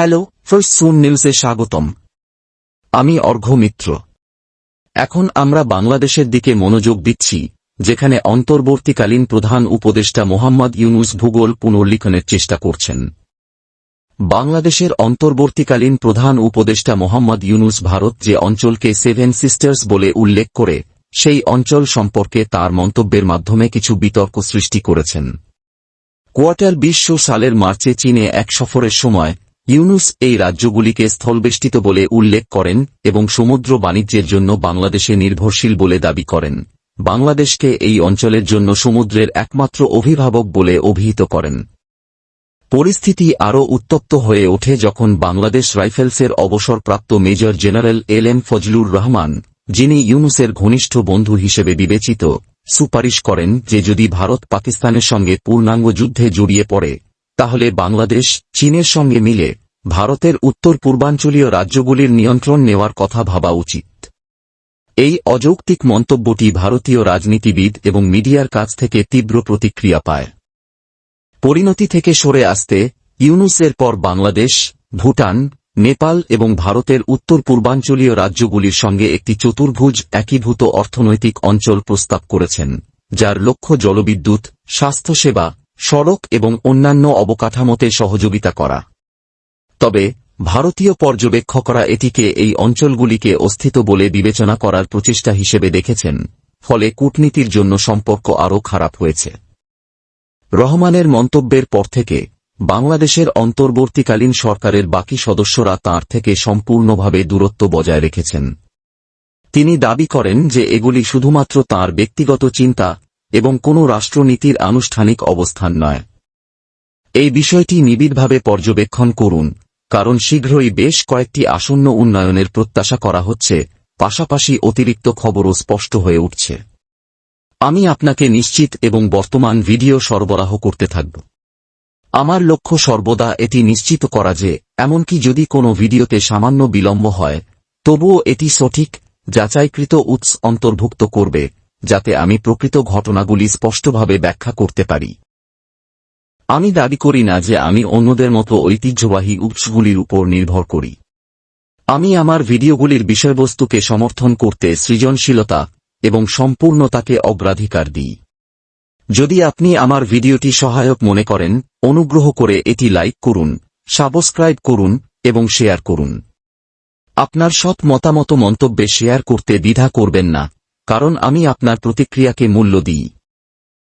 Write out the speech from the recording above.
Hello, first সুন নিউজে স্বাগতম। আমি অর্ঘ্য মিত্র। এখন আমরা বাংলাদেশের দিকে মনোযোগ দিচ্ছি, যেখানে অন্তর্বর্তীকালীন প্রধান উপদেষ্টা মোহাম্মদ ইউনুস ভূগোল পুনর্লিখনের চেষ্টা করছেন। বাংলাদেশের অন্তর্বর্তীকালীন প্রধান উপদেষ্টা মোহাম্মদ ইউনুস ভারত যে অঞ্চলকে সেভেন সিস্টার্স বলে উল্লেখ করে, সেই অঞ্চল সম্পর্কে তার মন্তব্যের মাধ্যমে কিছু বিতর্ক সৃষ্টি করেছেন। কোয়ার্টার বিশ্ব সালের মার্চে চীনে এক সফরের সময় ইউনুস এই রাজ্যগুলিকে স্থলবেষ্টিত বলে উল্লেখ করেন এবং সমুদ্র বাণিজ্যের জন্য বাংলাদেশে নির্ভরশীল বলে দাবি করেন। বাংলাদেশকে এই অঞ্চলের জন্য সমুদ্রের একমাত্র অভিভাবক বলে অভিহিত করেন। পরিস্থিতি আরও উত্তপ্ত হয়ে ওঠে যখন বাংলাদেশ রাইফেলসের অবসরপ্রাপ্ত major general L M Fazlur Rahman, যিনি ইউনুসের ঘনিষ্ঠ বন্ধু হিসেবে বিবেচিত, সুপারিশ করেন যে যদি ভারত পাকিস্তানের সঙ্গে পূর্ণাঙ্গ যুদ্ধে জড়িয়ে পড়ে, তাহলে বাংলাদেশ চীনের সঙ্গে মিলে ভারতের উত্তর পূর্বাঞ্চলীয় রাজ্যগুলির নিয়ন্ত্রণ নেওয়ার কথা ভাবা উচিত। এই অযৌক্তিক মন্তব্যটি ভারতীয় রাজনীতিবিদ এবং মিডিয়ার কাছ থেকে তীব্র প্রতিক্রিয়া পায়। পরিণতি থেকে সরে আসতে ইউনুসের পর বাংলাদেশ, ভুটান, নেপাল এবং ভারতের উত্তর পূর্বাঞ্চলীয় রাজ্যগুলির সঙ্গে একটি চতুর্ভুজ একীভূত অর্থনৈতিক অঞ্চল প্রস্তাব করেছেন, যার লক্ষ্য জলবিদ্যুৎ, স্বাস্থ্যসেবা, সড়ক এবং অন্যান্য অবকাঠামোতে সহযোগিতা করা। তবে, ভারতীয় পর্যবেক্ষকরা এটিকে এই অঞ্চলগুলিকে অস্থিত বলে বিবেচনা করার প্রচেষ্টা হিসেবে দেখেছেন। ফলে কূটনীতির জন্য সম্পর্ক আরও খারাপ হয়েছে। রহমানের মন্তব্যের পর থেকে, বাংলাদেশের অন্তর্বর্তীকালীন সরকারের বাকি সদস্যরা তার থেকে সম্পূর্ণভাবে দূরত্ব বজায় রেখেছেন। তিনি দাবি করেন যে এগুলি শুধুমাত্র তার ব্যক্তিগত চিন্তা এবং কোনো রাষ্ট্রনীতির আনুষ্ঠানিক অবস্থান নয়। এই বিষয়টি নিবিড়ভাবে পর্যবেক্ষণ করুন। কারণ শীঘ্রই বেশ কয়েকটি আসন্ন উন্নয়নের প্রত্যাশা করা হচ্ছে, পাশাপাশি অতিরিক্ত খবরও স্পষ্ট হয়ে উঠছে। আমি আপনাকে নিশ্চিত এবং বর্তমান ভিডিও সরবরাহ করতে থাকব। আমার লক্ষ্য সর্বদা এটি নিশ্চিত করা যে, এমনকি যদি কোনো ভিডিওতে সামান্য বিলম্ব হয়, তবুও এটি সঠিক, যাচাইকৃত উৎস অন্তর্ভুক্ত করবে, যাতে আমি প্রকৃত ঘটনাগুলি স্পষ্টভাবে ব্যাখ্যা করতে পারি। আমি দাবি করি না যে আমি অন্যদের মতো ঐতিহ্যবাহী উৎসগুলির উপর নির্ভর করি। আমি আমার ভিডিওগুলির বিষয়বস্তুকে সমর্থন করতে সৃজনশীলতা এবং সম্পূর্ণতাকে অগ্রাধিকার দিই। যদি আপনি আমার ভিডিওটি সহায়ক মনে করেন, অনুগ্রহ করে এটি লাইক করুন, সাবস্ক্রাইব করুন এবং শেয়ার করুন। আপনার সৎ মতামত মন্তব্যে শেয়ার করতে দ্বিধা করবেন না, কারণ আমি আপনার প্রতিক্রিয়াকে মূল্য দিই।